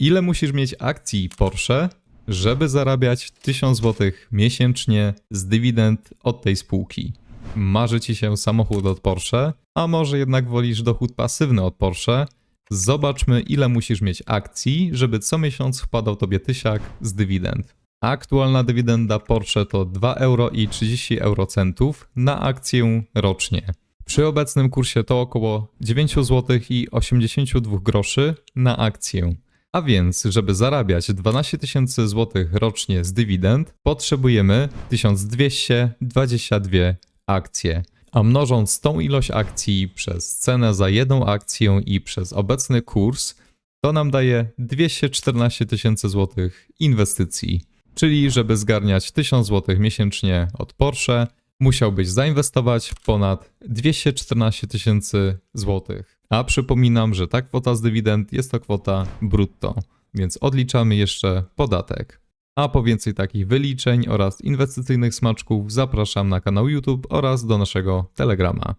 Ile musisz mieć akcji Porsche, żeby zarabiać 1000 zł miesięcznie z dywidend od tej spółki? Marzy ci się samochód od Porsche, a może jednak wolisz dochód pasywny od Porsche? Zobaczmy, ile musisz mieć akcji, żeby co miesiąc wpadał tobie tysiak z dywidend. Aktualna dywidenda Porsche to 2,30 euro na akcję rocznie. Przy obecnym kursie to około 9 zł i 82 groszy na akcję. A więc, żeby zarabiać 12 tysięcy złotych rocznie z dywidend, potrzebujemy 1222 akcje. A mnożąc tą ilość akcji przez cenę za jedną akcję i przez obecny kurs, to nam daje 214 tysięcy złotych inwestycji. Czyli, żeby zgarniać 1000 złotych miesięcznie od Porsche, musiałbyś zainwestować ponad 214 tysięcy złotych. A przypominam, że ta kwota z dywidend jest to kwota brutto, więc odliczamy jeszcze podatek. A po więcej takich wyliczeń oraz inwestycyjnych smaczków zapraszam na kanał YouTube oraz do naszego Telegrama.